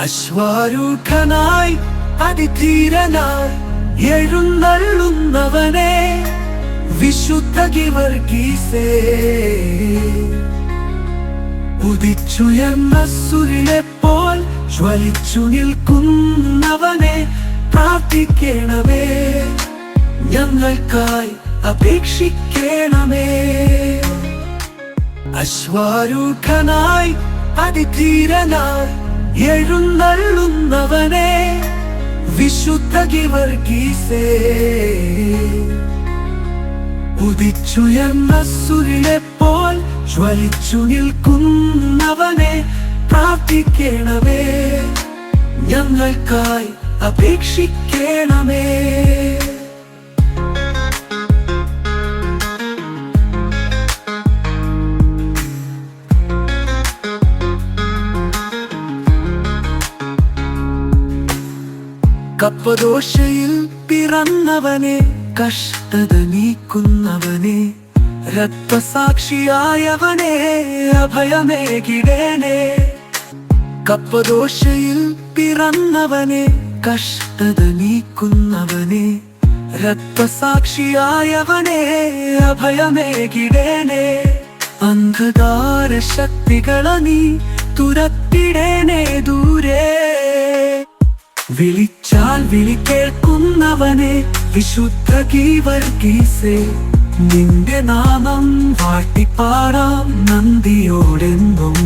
അശ്വാരൂഢനായി അതിധീരനായി എഴുന്നള്ളുന്നവനെ വിശുദ്ധ ഗിവർഗീസേ. ഉദിച്ചുയർന്ന പോൽ ജ്വലിച്ചു നിൽക്കുന്നവനെ പ്രാർത്ഥിക്കണമേ. ഞങ്ങൾക്കായി അപേക്ഷിക്കണമേ. അശ്വാരൂഢനായി അതിധീരനായി എഴുന്നള്ളുന്നവനെ വിശുദ്ധ ഗിവർഗീസേ ഉദിച്ചുയർന്ന സൂര്യനെപ്പോൾ ജ്വലിച്ചു നിൽക്കുന്നവനെ പ്രാർത്ഥിക്കണമേ. ഞങ്ങൾക്കായി അപേക്ഷിക്കണമേ. കപ്പദോഷയിൽ പിറന്നവനെ കഷ്ടത നീക്കുന്നവനെ രക്തസാക്ഷിയായവനെ അഭയമേകിടേനെ കപ്പദോഷയിൽ പിറന്നവനെ കഷ്ടത നീക്കുന്നവനെ രക്തസാക്ഷിയായവനെ അഭയമേകിടേനെ അന്ധകാര ശക്തികള തുരത്തിടേനെ ദൂരെ. വിളിച്ചാൽ വിളി കേൾക്കുന്നവനെ വിശുദ്ധ ഗീവർഗീസേ നിന്റെ നാമം വാട്ടിപ്പാടാം നന്ദിയോടെന്നും.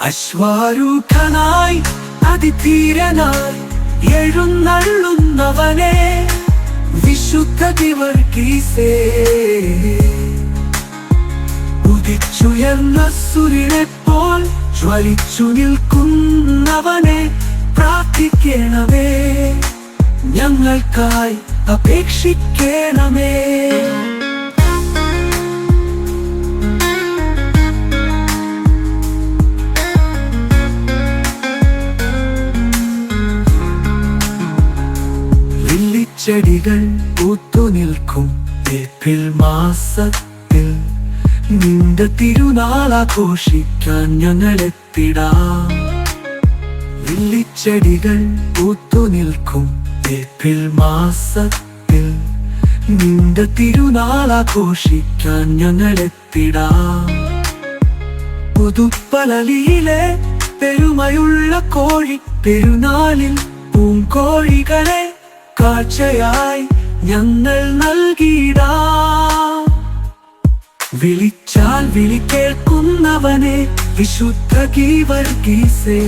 അശ്വാരൂഢനായി അതിധീരനായി എഴുന്നള്ളുന്നവനെ വിശുദ്ധ ഗീവർഗീസേ. ഉദിച്ചുയർന്ന സുരിനെപ്പോൾ ജ്വലിച്ചു നിൽക്കുന്നവനെ പ്രാർത്ഥിക്കണമേ ഞങ്ങൾക്കായി അപേക്ഷിക്കണമേ. ചെടികൾ പൂത്തു നിൽക്കും. ഏപ്രിൽ മാസത്തിൽ നിന്റെ തിരുനാൾ ആഘോഷിക്കാൻ ഞങ്ങൾ എത്തിടാം ലില്ലിച്ചെടികൾ പൂത്തു നിൽക്കും. ഏപ്രിൽ മാസത്തിൽ നിന്റെ തിരുനാൾ ആഘോഷിക്കാൻ ഞങ്ങൾ എത്തിടാം. പുതുപ്പലലിയിലെ പെരുമയുള്ള കോഴി പെരുന്നാളിൽ പൂങ്കോഴികളെ കാഴ്ചയായി ഞങ്ങൾ നൽകിയിടാം. വിളിച്ചാൽ വിളി കേൾക്കുന്നവനെ വിശുദ്ധ ഗീവർഗീസേ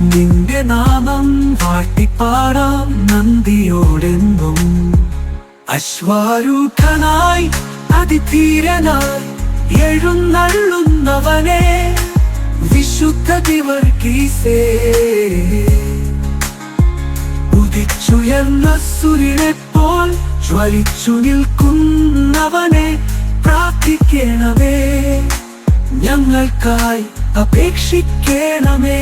നിന്റെ നാമം വാട്ടിപ്പാടാം നന്ദിയോടെന്നും. അശ്വാരൂഢനായി അതിധീരനായി എഴുന്നള്ളുന്നവനെ വിശുദ്ധ ഗീവർഗീസേ ഉദിച്ചുയർന്ന സുരിനെപ്പോൾ ജ്വലിച്ചു നിൽക്കുന്നവനെ പ്രാർത്ഥിക്കണമേ. ഞങ്ങൾക്കായി അപേക്ഷിക്കണമേ.